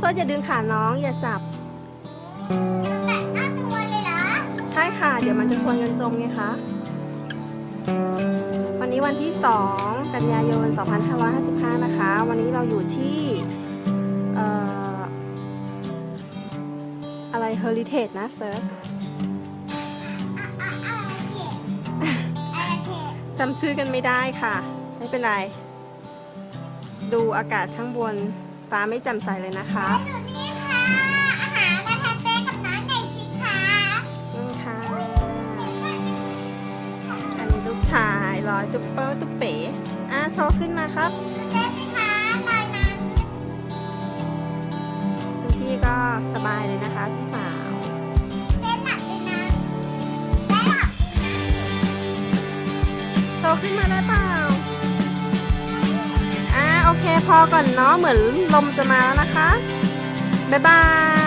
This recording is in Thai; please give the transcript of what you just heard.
ฟิร์สอย่าดึงขาน้องอย่าจับแต่หน้าตัวเลยเหรอใช่ค่ะ เดี๋ยวมันจะชวนกันจมไงคะวันนี้วันที่ 2 กันยายน 2555 นะคะ วันนี้เราอยู่ที่เอ่ออะไร Heritage นะเซิร์ชอะอะอะไรเพจอะไรเพจจำชื่อกันไม่ได้ค่ะ ไม่เป็นไร ดูอากาศข้างบน ฟ้าไม่แจ่มใสเลยนะคะอยู่นี่ค่ะ อาหารมาทานเต้กับน้องหน่อยสิคะนี่ค่ะ อันนี้ลูกชายรอยตุ๊บเปอร์ตุ๊บเป๋อะโชว์ขึ้นมาครับเต้สิคะลอยน้ำคุณพี่ก็สบายเลยนะคะพี่สาวเต้หลับเลยนะเต้หลับโชว์ขึ้นมาได้เปล่าอ่าโอ เคพอก่อนเนาะเหมือนลมจะมาแล้วนะคะ บ๊ายบาย